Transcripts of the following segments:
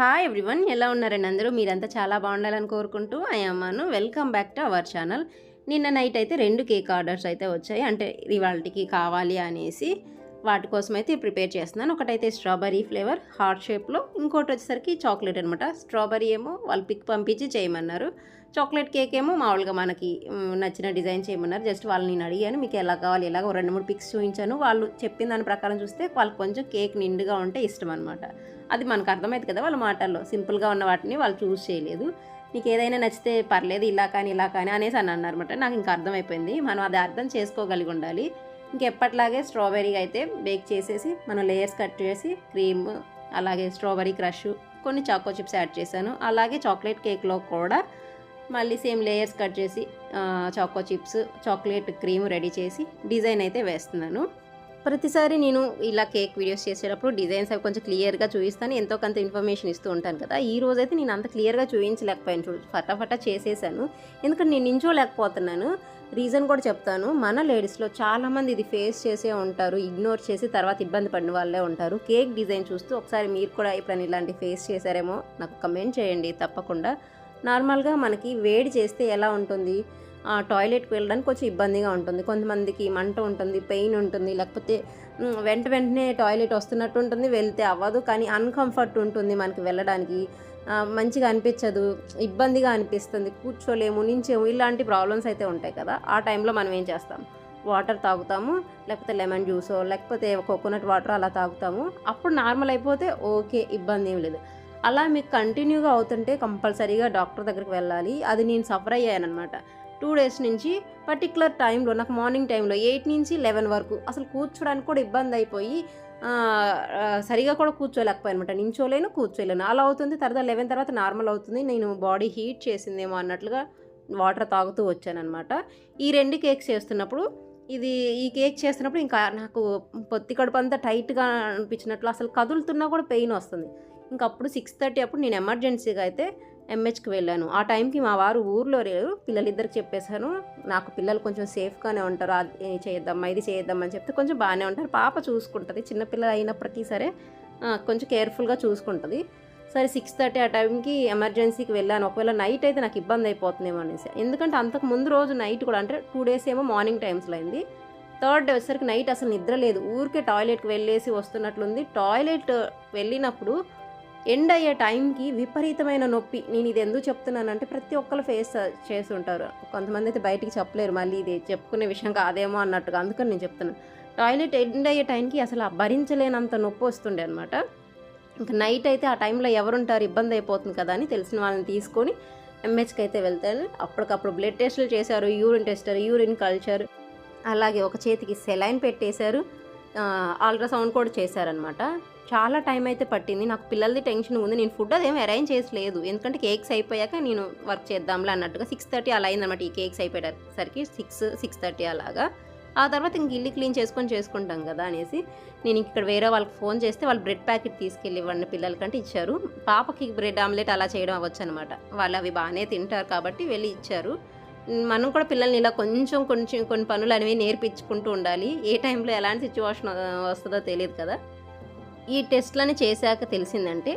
Hi everyone ఎలా ఉన్నారండి అందరూ? మీరంతా చాలా బాగుండాలని కోరుకుంటూ ఐ అమ్మాను welcome back to our channel నిన్న నైట్ అయితే రెండు కేక్ ఆర్డర్స్ అయితే వచ్చాయి. అంటే ఇవాళకి కావాలి అనేసి వాటి కోసం అయితే ప్రిపేర్ చేస్తున్నాను. ఒకటైతే స్ట్రాబెరీ ఫ్లేవర్ హార్ట్ షేప్లో ఇంకోటి వచ్చేసరికి చాక్లెట్ అనమాట స్ట్రాబెరీ ఏమో వాళ్ళు పిక్ పంపించి చేయమన్నారు. చాక్లెట్ కేక్ ఏమో మామూలుగా మనకి నచ్చిన డిజైన్ చేయమన్నారు. జస్ట్ వాళ్ళని నేను అడిగాను మీకు ఎలా కావాలి? ఎలాగో రెండు మూడు పిక్స్ చూపించాను. వాళ్ళు చెప్పిన దాని ప్రకారం చూస్తే వాళ్ళకి కొంచెం కేక్ నిండుగా ఉంటే ఇష్టం అనమాట అది మనకు అర్థమైంది కదా వాళ్ళ మాటల్లో. సింపుల్గా ఉన్న వాటిని వాళ్ళు చూస్ చేయలేదు. నీకు ఏదైనా నచ్చితే పర్లేదు ఇలా కానీ ఇలా కానీ అనేసి అని అన్నారన్నమాట నాకు ఇంకా అర్థమైపోయింది. మనం అది అర్థం చేసుకోగలిగి ఉండాలి. ఇంకెప్పట్లాగే స్ట్రాబెరీ అయితే బేక్ చేసేసి మనం లేయర్స్ కట్ చేసి క్రీమ్ అలాగే స్ట్రాబెరీ క్రష్ కొన్ని చాకో చిప్స్ యాడ్ చేశాను. అలాగే చాక్లెట్ కేక్లో కూడా మళ్ళీ సేమ్ లేయర్స్ కట్ చేసి choco chips chocolate cream ready చేసి డిజైన్ అయితే వేస్తున్నాను. ప్రతిసారి నేను ఇలా కేక్ వీడియోస్ చేసేటప్పుడు డిజైన్స్ అవి కొంచెం క్లియర్గా చూపిస్తాను. ఎంతో కొంత ఇన్ఫర్మేషన్ ఇస్తూ ఉంటాను కదా. ఈ రోజు అయితే నేను అంత క్లియర్గా చూపించలేకపోయాను. చూ ఫటాఫటా చేసేసాను. ఎందుకంటే నేను నించోలేకపోతున్నాను. రీజన్ కూడా చెప్తాను. మన లేడీస్లో చాలామంది ఇది ఫేస్ చేసే ఉంటారు ఇగ్నోర్ చేసి తర్వాత ఇబ్బంది పడిన వాళ్ళే ఉంటారు. కేక్ డిజైన్ చూస్తూ ఒకసారి మీరు కూడా ఎప్పుడైనా ఇలాంటి ఫేస్ చేశారేమో నాకు కమెంట్ చేయండి తప్పకుండా. నార్మల్గా మనకి వేడి చేస్తే ఎలా ఉంటుంది? ఆ, టాయిలెట్కి వెళ్ళడానికి కొంచెం ఇబ్బందిగా ఉంటుంది. కొంతమందికి మంట ఉంటుంది పెయిన్ ఉంటుంది లేకపోతే వెంట వెంటనే టాయిలెట్ వస్తున్నట్టు ఉంటుంది వెళ్తే అవ్వదు. కానీ అన్కంఫర్ట్ ఉంటుంది మనకి వెళ్ళడానికి. మంచిగా అనిపించదు ఇబ్బందిగా అనిపిస్తుంది. కూర్చోలేము నించేము ఇలాంటి ప్రాబ్లమ్స్ అయితే ఉంటాయి కదా. ఆ టైంలో మనం ఏం చేస్తాం? వాటర్ తాగుతాము లేకపోతే లెమన్ జ్యూసో లేకపోతే కోకోనట్ వాటర్ అలా తాగుతాము. అప్పుడు నార్మల్ అయిపోతే ఓకే ఇబ్బంది ఏం లేదు. అలా మీకు కంటిన్యూగా అవుతుంటే కంపల్సరీగా డాక్టర్ దగ్గరికి వెళ్ళాలి. అది నేను సఫర్ అయ్యానమాట టూ డేస్ నుంచి పర్టికులర్ టైంలో నాకు మార్నింగ్ టైంలో ఎయిట్ నుంచి లెవెన్ వరకు అసలు కూర్చోడానికి కూడా ఇబ్బంది అయిపోయి సరిగా కూడా కూర్చోలేకపోయానమాట నించోలేను కూర్చోలేను. అలా అవుతుంది తర్వాత లెవెన్ తర్వాత నార్మల్ అవుతుంది. నేను బాడీ హీట్ చేసిందేమో అన్నట్లుగా వాటర్ తాగుతూ వచ్చానమాట ఈ రెండు కేక్స్ చేస్తున్నప్పుడు ఇది ఈ కేక్ చేస్తున్నప్పుడు ఇంకా నాకు పొత్తి కడుపు అంతా టైట్గా అనిపించినట్లు అసలు కదులుతున్నా కూడా పెయిన్ వస్తుంది. ఇంక అప్పుడు సిక్స్ థర్టీ అప్పుడు నేను ఎమర్జెన్సీగా అయితే ఎంహెచ్కి వెళ్ళాను. ఆ టైంకి మా వారు ఊర్లో లేరు పిల్లలిద్దరికి చెప్పేశాను నాకు పిల్లలు కొంచెం సేఫ్గానే ఉంటారు అది చేద్దామా ఇది చేద్దాం అని చెప్తే కొంచెం బాగానే ఉంటారు. పాప చూసుకుంటుంది చిన్నపిల్లలు అయినప్పటికీ సరే కొంచెం కేర్ఫుల్గా చూసుకుంటుంది. సరే సిక్స్ థర్టీ ఆ టైంకి ఎమర్జెన్సీకి వెళ్ళాను. ఒకవేళ నైట్ అయితే నాకు ఇబ్బంది అయిపోతుందేమో అనేసి. ఎందుకంటే అంతకు ముందు రోజు నైట్ కూడా అంటే టూ డేస్ ఏమో మార్నింగ్ టైమ్స్లో అయింది. థర్డ్ డే వచ్చేసరికి నైట్ అసలు నిద్ర లేదు. ఊరికే టాయిలెట్కి వెళ్ళేసి వస్తున్నట్లుంది. టాయిలెట్ వెళ్ళినప్పుడు ఎండ్ అయ్యే టైంకి విపరీతమైన నొప్పి. నేను ఇది ఎందుకు చెప్తున్నానంటే ప్రతి ఒక్కరు ఫేస్ చేసి ఉంటారు కొంతమంది అయితే బయటికి చెప్పలేరు. మళ్ళీ ఇది చెప్పుకునే విషయం కాదేమో అన్నట్టుగా అందుకని నేను చెప్తున్నాను టాయిలెట్ ఎండ్ అయ్యే టైంకి అసలు భరించలేనంత నొప్పి వస్తుండే అనమాట ఇంకా నైట్ అయితే ఆ టైంలో ఎవరుంటారు? ఇబ్బంది అయిపోతుంది కదా అని తెలిసిన వాళ్ళని తీసుకొని ఎంహెచ్కి అయితే వెళ్తాను. అప్పటికప్పుడు బ్లడ్ టెస్టులు చేశారు. యూరిన్ టెస్టర్ యూరిన్ కల్చర్ అలాగే ఒక చేతికి సెలైన్ పెట్టేశారు. అల్ట్రాసౌండ్ కూడా చేశారనమాట చాలా టైం అయితే పట్టింది. నాకు పిల్లలది టెన్షన్ ఉంది. నేను ఫుడ్ అదేం అరేంజ్ చేసలేదు ఎందుకంటే కేక్స్ అయిపోయాక నేను వర్క్ చేద్దాంలే అన్నట్టుగా సిక్స్ థర్టీ అలా అయిందన్నమాట ఈ కేక్స్ అయిపోయేసరికి సిక్స్ సిక్స్ థర్టీ అలాగా. ఆ తర్వాత ఇంక ఇల్లు క్లీన్ చేసుకొని చేసుకుంటాం కదా అనేసి నేను ఇక్కడ వేరే వాళ్ళకి ఫోన్ చేస్తే వాళ్ళు బ్రెడ్ ప్యాకెట్ తీసుకెళ్ళి ఇవ్వండి పిల్లలకంటే ఇచ్చారు. పాపకి బ్రెడ్ ఆమ్లెట్ అలా చేయడం అవ్వచ్చు అనమాట వాళ్ళు అవి బాగానే తింటారు కాబట్టి వెళ్ళి ఇచ్చారు. మనం కూడా పిల్లల్ని ఇలా కొంచెం కొంచెం కొన్ని పనులు అనేవి నేర్పించుకుంటూ ఉండాలి. ఏ టైంలో ఎలాంటి సిచ్యువేషన్ వస్తుందో తెలియదు కదా. ఈ టెస్ట్లని చేశాక తెలిసిందంటే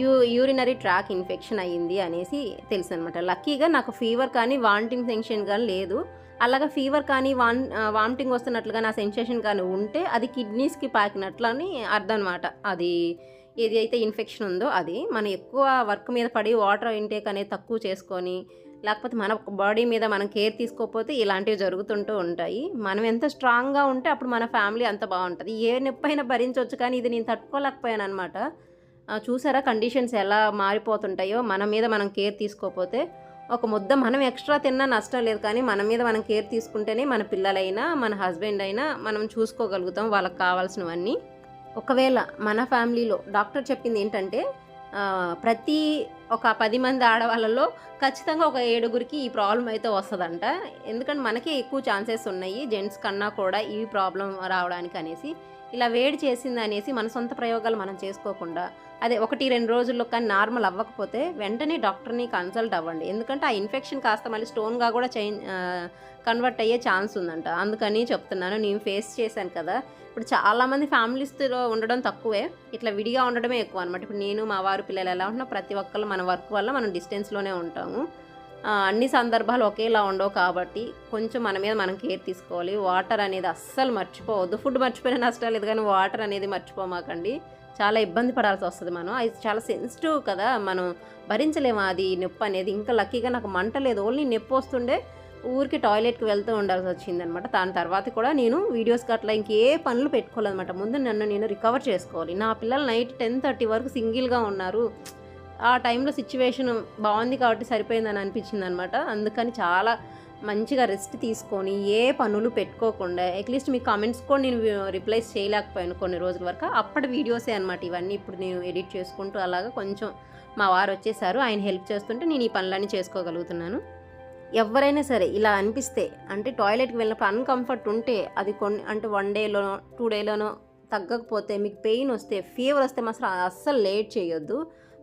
యూ యూరినరీ ట్రాక్ ఇన్ఫెక్షన్ అయ్యింది అనేసి తెలుసు అనమాట లక్కీగా నాకు ఫీవర్ కానీ వామిటింగ్ సెన్షన్ కానీ లేదు. అలాగా ఫీవర్ కానీ వాన్ వామిటింగ్ వస్తున్నట్లుగా నా సెన్సేషన్ కానీ ఉంటే అది కిడ్నీస్కి పాకినట్లు అని అర్థం అనమాట అది ఏది అయితే ఇన్ఫెక్షన్ ఉందో అది. మనం ఎక్కువ వర్క్ మీద పడి వాటర్ ఇంటేక్ అనేది తక్కువ చేసుకొని లేకపోతే మన బాడీ మీద మనం కేర్ తీసుకోకపోతే ఇలాంటివి జరుగుతుంటూ ఉంటాయి. మనం ఎంత స్ట్రాంగ్గా ఉంటే అప్పుడు మన ఫ్యామిలీ అంత బాగుంటుంది. ఏ నొప్పి అయినా భరించవచ్చు కానీ ఇది నేను తట్టుకోలేకపోయాను అనమాట చూసారా కండిషన్స్ ఎలా మారిపోతుంటాయో? మన మీద మనం కేర్ తీసుకోకపోతే ఒక ముద్ద మనం ఎక్స్ట్రా తిన్నా నష్టం లేదు కానీ మన మీద మనం కేర్ తీసుకుంటేనే మన పిల్లలైనా మన హస్బెండ్ అయినా మనం చూసుకోగలుగుతాం వాళ్ళకి కావాల్సినవన్నీ. ఒకవేళ మన ఫ్యామిలీలో డాక్టర్ చెప్పింది ఏంటంటే ప్రతి ఒక పది మంది ఆడవాళ్ళలో ఖచ్చితంగా ఒక ఏడుగురికి ఈ ప్రాబ్లం అయితే వస్తుందంట. ఎందుకంటే మనకే ఎక్కువ ఛాన్సెస్ ఉన్నాయి జెంట్స్ కన్నా కూడా ఈ ప్రాబ్లం రావడానికి అనేసి. ఇలా వేడి చేసింది అనేసి మన సొంత ప్రయోగాలు మనం చేసుకోకుండా అదే ఒకటి రెండు రోజుల్లో కానీ నార్మల్ అవ్వకపోతే వెంటనే డాక్టర్ని కన్సల్ట్ అవ్వండి. ఎందుకంటే ఆ ఇన్ఫెక్షన్ కాస్త మళ్ళీ స్టోన్గా కూడా చేంజ్ కన్వర్ట్ అయ్యే ఛాన్స్ ఉందంట. అందుకని చెప్తున్నాను నేను ఫేస్ చేశాను కదా. ఇప్పుడు చాలామంది ఫ్యామిలీస్తో ఉండడం తక్కువే. ఇట్లా విడిగా ఉండడమే ఎక్కువ అనమాట ఇప్పుడు నేను మా వారు పిల్లలు ఎలా ఉంటున్నా ప్రతి ఒక్కళ్ళు మన వర్క్ వల్ల మనం డిస్టెన్స్లోనే ఉంటాము. అన్ని సందర్భాలు ఒకేలా ఉండవు కాబట్టి కొంచెం మన మీద మనం కేర్ తీసుకోవాలి. వాటర్ అనేది అస్సలు మర్చిపోవద్దు. ఫుడ్ మర్చిపోయిన నష్టం లేదు కానీ వాటర్ అనేది మర్చిపోమాకండి. చాలా ఇబ్బంది పడాల్సి వస్తుంది మనం. అది చాలా సెన్సిటివ్ కదా మనం భరించలేము అది నొప్పి అనేది. ఇంకా లక్కీగా నాకు మంట లేదు. ఓన్లీ నొప్పి వస్తుండే ఊరికి టాయిలెట్కి వెళ్తూ ఉండాల్సి వచ్చిందనమాట. దాని తర్వాత కూడా నేను వీడియోస్కి అట్లా ఇంకే పనులు పెట్టుకోవాలన్నమాట ముందు నన్ను నేను రికవర్ చేసుకోవాలి. నా పిల్లలు నైట్ టెన్ థర్టీ వరకు సింగిల్గా ఉన్నారు. ఆ టైంలో సిచ్యువేషన్ బాగుంది కాబట్టి సరిపోయిందని అనిపించింది అనమాట అందుకని చాలా మంచిగా రెస్ట్ తీసుకొని ఏ పనులు పెట్టుకోకుండా అట్లీస్ట్ మీ కామెంట్స్ కూడా నేను రిప్లైస్ చేయలేకపోయాను కొన్ని రోజుల వరకు. అప్పటి వీడియోసే అనమాట ఇవన్నీ ఇప్పుడు నేను ఎడిట్ చేసుకుంటూ అలాగా కొంచెం మా వారు వచ్చేసారు. ఆయన హెల్ప్ చేస్తుంటే నేను ఈ పనులన్నీ చేసుకోగలుగుతున్నాను. ఎవరైనా సరే ఇలా అనిపిస్తే అంటే టాయిలెట్కి వెళ్ళినప్పుడు అన్కంఫర్ట్ ఉంటే అది కొన్ని అంటే వన్ డేలోనో టూ డేలోనో తగ్గకపోతే మీకు పెయిన్ వస్తే ఫీవర్ వస్తే మాత్రం అస్సలు లేట్ చేయొద్దు.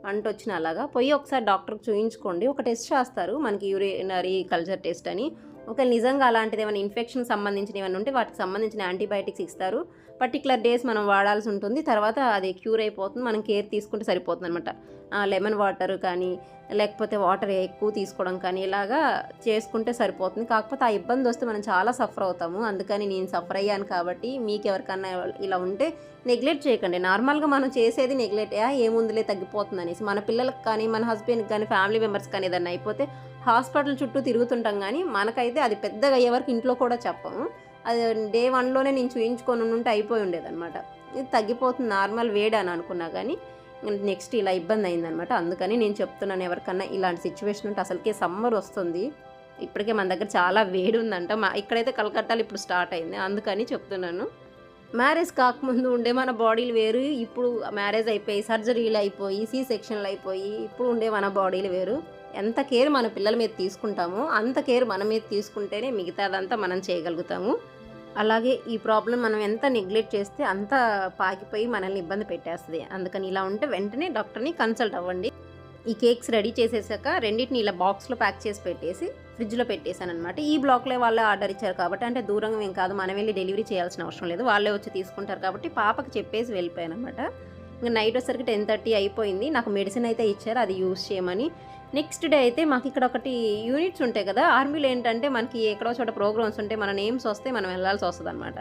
అంట వచ్చిన అలాగా. పోయి ఒకసారి డాక్టర్కి చూయించుకోండి. ఒక టెస్ట్ చేస్తారు. మనకి యూరినరీ కల్చర్ టెస్ట్ అని. ఒకవేళ నిజంగా అలాంటిది ఏమైనా ఇన్ఫెక్షన్ సంబంధించిన ఏమైనా ఉంటే వాటికి సంబంధించిన యాంటీబయాటిక్స్ ఇస్తారు. పర్టికులర్ డేస్ మనం వాడాల్సి ఉంటుంది. తర్వాత అది క్యూర్ అయిపోతుంది. మనం కేర్ తీసుకుంటే సరిపోతుంది అనమాట లెమన్ వాటర్ కానీ లేకపోతే వాటర్ ఎక్కువ తీసుకోవడం కానీ ఇలాగా చేసుకుంటే సరిపోతుంది. కాకపోతే ఆ ఇబ్బంది వస్తే మనం చాలా సఫర్ అవుతాము. అందుకని నేను సఫర్ అయ్యాను కాబట్టి మీకు ఎవరికన్నా ఇలా ఉంటే నెగ్లెక్ట్ చేయకండి. నార్మల్గా మనం చేసేది నెగ్లెక్ట్ ఏముందిలే తగ్గిపోతుంది అనేసి. మన పిల్లలకు కానీ మన హస్బెండ్కి కానీ ఫ్యామిలీ మెంబర్స్ కానీ ఏదన్నా అయిపోతే హాస్పిటల్ చుట్టూ తిరుగుతుంటాం కానీ మనకైతే అది పెద్దగా అయ్యే వరకు ఇంట్లో కూడా చెప్పము అది డే వన్లోనే నేను చూయించుకొని ఉంటే అయిపోయి ఉండేదన్నమాట. ఇది తగ్గిపోతుంది నార్మల్ వేడి అని అనుకున్నా కానీ నెక్స్ట్ ఇలా ఇబ్బంది అయిందనమాట అందుకని నేను చెప్తున్నాను ఎవరికన్నా ఇలాంటి సిచ్యువేషన్ ఉంటే అసలుకే సమ్మర్ వస్తుంది. ఇప్పటికే మన దగ్గర చాలా వేడి ఉందంట. మా ఇక్కడైతే కలకట్టాలు ఇప్పుడు స్టార్ట్ అయింది. అందుకని చెప్తున్నాను. మ్యారేజ్ కాకముందు ఉండే మన బాడీలు వేరు. ఇప్పుడు మ్యారేజ్ అయిపోయి సర్జరీలు అయిపోయి సీ సెక్షన్లు అయిపోయి ఇప్పుడు ఉండే మన బాడీలు వేరు. ఎంత కేర్ మన పిల్లల మీద తీసుకుంటామో అంత కేర్ మన మీద తీసుకుంటేనే మిగతాదంతా మనం చేయగలుగుతాము. అలాగే ఈ ప్రాబ్లం మనం ఎంత నెగ్లెక్ట్ చేస్తే అంత పాకిపోయి మనల్ని ఇబ్బంది పెట్టేస్తుంది. అందుకని ఇలా ఉంటే వెంటనే డాక్టర్ని కన్సల్ట్ అవ్వండి. ఈ కేక్స్ రెడీ చేసేసాక రెండింటిని ఇలా బాక్స్లో ప్యాక్ చేసి పెట్టేసి ఫ్రిడ్జ్లో పెట్టేశాను అనమాట ఈ బ్లాక్లో వాళ్ళే ఆర్డర్ ఇచ్చారు కాబట్టి అంటే దూరంగా ఏం కాదు మనం వెళ్ళి డెలివరీ చేయాల్సిన అవసరం లేదు. వాళ్ళే వచ్చి తీసుకుంటారు కాబట్టి పాపకి చెప్పేసి వెళ్ళిపోయాను అనమాట ఇంకా నైట్ వచ్చేసరికి టెన్ థర్టీ అయిపోయింది. నాకు మెడిసిన్ అయితే ఇచ్చారు అది యూస్ చేయమని. నెక్స్ట్ డే అయితే మాకు ఇక్కడ ఒకటి యూనిట్స్ ఉంటాయి కదా ఆర్మీలో ఏంటంటే మనకి ఎక్కడో చోట ప్రోగ్రామ్స్ ఉంటే మన నేమ్స్ వస్తే మనం వెళ్ళాల్సి వస్తుంది అనమాట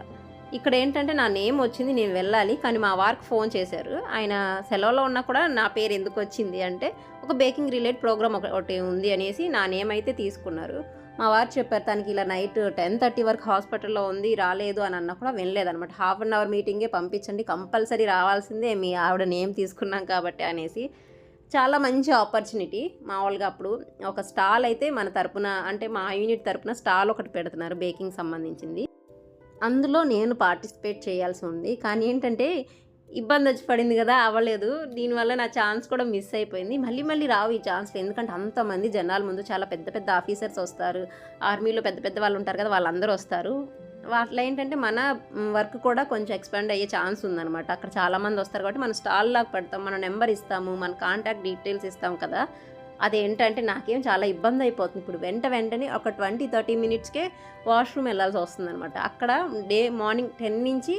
ఇక్కడ ఏంటంటే నా నేమ్ వచ్చింది నేను వెళ్ళాలి కానీ మా వారికి ఫోన్ చేశారు. ఆయన సెలవులో ఉన్నా కూడా నా పేరు ఎందుకు వచ్చింది అంటే ఒక బేకింగ్ రిలేట్ ప్రోగ్రామ్ ఒకటి ఉంది అనేసి నా నేమ్ అయితే తీసుకున్నారు. మా వారు చెప్పారు తనకి ఇలా నైట్ టెన్ థర్టీ వరకు హాస్పిటల్లో ఉంది రాలేదు అని అన్నా కూడా వినలేదనమాట హాఫ్ అన్ అవర్ మీటింగే పంపించండి కంపల్సరీ రావాల్సిందే మీ ఆవిడ నేమ్ తీసుకున్నాం కాబట్టి అనేసి చాలా మంచి ఆపర్చునిటీ మామూలుగా అప్పుడు. ఒక స్టాల్ అయితే మన తరపున అంటే మా యూనిట్ తరపున స్టాల్ ఒకటి పెడుతున్నారు బేకింగ్ సంబంధించింది. అందులో నేను పార్టిసిపేట్ చేయాల్సి ఉంది. కానీ ఏంటంటే ఇబ్బంది వచ్చి పడింది కదా అవ్వలేదు. దీనివల్ల నా ఛాన్స్ కూడా మిస్ అయిపోయింది. మళ్ళీ మళ్ళీ రావు ఈ ఛాన్స్లు. ఎందుకంటే అంతమంది జనాల ముందు చాలా పెద్ద పెద్ద ఆఫీసర్స్ వస్తారు. ఆర్మీలో పెద్ద పెద్ద వాళ్ళు ఉంటారు కదా వాళ్ళందరూ వస్తారు. వాటిలో ఏంటంటే మన వర్క్ కూడా కొంచెం ఎక్స్పాండ్ అయ్యే ఛాన్స్ ఉందన్నమాట. అక్కడ చాలామంది వస్తారు కాబట్టి మన స్టాల్ లాగా పెడతాం మన నెంబర్ ఇస్తాము మన కాంటాక్ట్ డీటెయిల్స్ ఇస్తాం కదా. అదేంటంటే నాకేం చాలా ఇబ్బంది అయిపోతుంది. ఇప్పుడు వెంట వెంటనే ఒక ట్వంటీ థర్టీ మినిట్స్కే వాష్రూమ్ వెళ్ళాల్సి వస్తుందనమాట అక్కడ డే మార్నింగ్ టెన్ నుంచి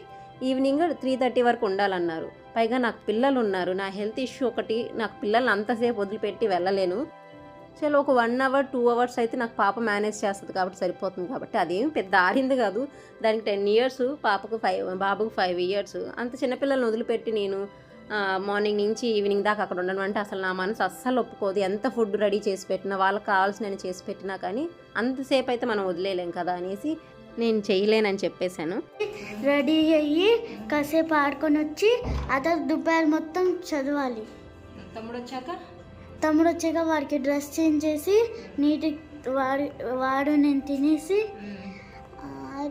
ఈవినింగ్ త్రీ థర్టీ వరకు ఉండాలన్నారు. పైగా నాకు పిల్లలు ఉన్నారు. నా హెల్త్ ఇష్యూ ఒకటి నాకు పిల్లల్ని అంతసేపు వదిలిపెట్టి వెళ్ళలేను. చలో ఒక వన్ అవర్ టూ అవర్స్ అయితే నాకు పాప మేనేజ్ చేస్తుంది కాబట్టి సరిపోతుంది కాబట్టి అదేం పెద్ద ఆరింది కాదు. దానికి టెన్ ఇయర్స్ పాపకు ఫైవ్ బాబుకు ఫైవ్ ఇయర్స్ అంత చిన్నపిల్లల్ని వదిలిపెట్టి నేను మార్నింగ్ నుంచి ఈవినింగ్ దాకా అక్కడ ఉండడం అంటే అసలు నా మనసు అస్సలు ఒప్పుకోదు. ఎంత ఫుడ్ రెడీ చేసి పెట్టినా వాళ్ళకి కావాల్సిన చేసి పెట్టినా కానీ అంతసేపు అయితే మనం వదిలేయలేం కదా అనేసి నేను చేయలేనని చెప్పేశాను. రెడీ అయ్యి కాసేపు ఆడుకొని వచ్చి అతను దుబ్బాయిలు మొత్తం చదవాలి. తమ్ముడు వచ్చాక? తమ్ముడు వచ్చాక వాడికి డ్రెస్ చేంజ్ చేసి నీటి వాడు వాడు నేను తినేసి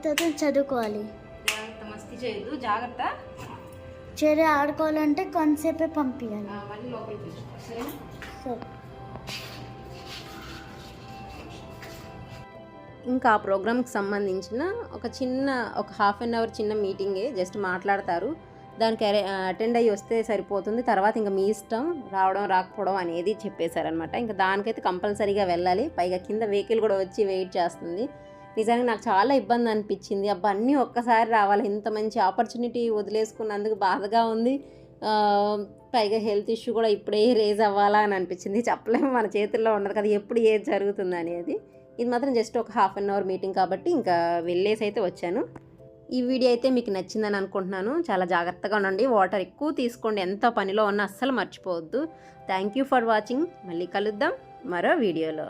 తర్వాత చదువుకోవాలి. జాగ్రత్త మస్తీ చేయొద్దు జాగ్రత్త. చెరి ఆడుకోవాలంటే కొంతసేపే పంపించాలి సరే. ఇంకా ఆ ప్రోగ్రామ్కి సంబంధించిన ఒక చిన్న ఒక హాఫ్ అన్ అవర్ చిన్న మీటింగే జస్ట్ మాట్లాడతారు. దానికి అటెండ్ అయ్యి వస్తే సరిపోతుంది. తర్వాత ఇంకా మీ ఇష్టం రావడం రాకపోవడం అనేది చెప్పేశారనమాట ఇంకా దానికైతే కంపల్సరీగా వెళ్ళాలి. పైగా కింద వెహికల్ కూడా వచ్చి వెయిట్ చేస్తుంది. నిజానికి నాకు చాలా ఇబ్బంది అనిపించింది. అబ్బా అన్నీ ఒక్కసారి రావాలి. ఇంత మంచి ఆపర్చునిటీ వదిలేసుకున్నందుకు బాధగా ఉంది. పైగా హెల్త్ ఇష్యూ కూడా ఇప్పుడే రేజ్ అవ్వాలా అని అనిపించింది. చెప్పలేము మన చేతుల్లో ఉండదు కదా ఎప్పుడు ఏది జరుగుతుంది అనేది. ఇది మాత్రం జస్ట్ ఒక హాఫ్ అన్ అవర్ మీటింగ్ కాబట్టి ఇంకా వెళ్ళేసి అయితే వచ్చాను. ఈ వీడియో అయితే మీకు నచ్చిందని అనుకుంటున్నాను. చాలా జాగ్రత్తగా ఉండండి. వాటర్ ఎక్కువ తీసుకోండి. ఎంత పనిలో ఉన్నా అస్సలు మర్చిపోవద్దు. థ్యాంక్ యూ ఫర్ వాచింగ్ మళ్ళీ కలుద్దాం మరో వీడియోలో.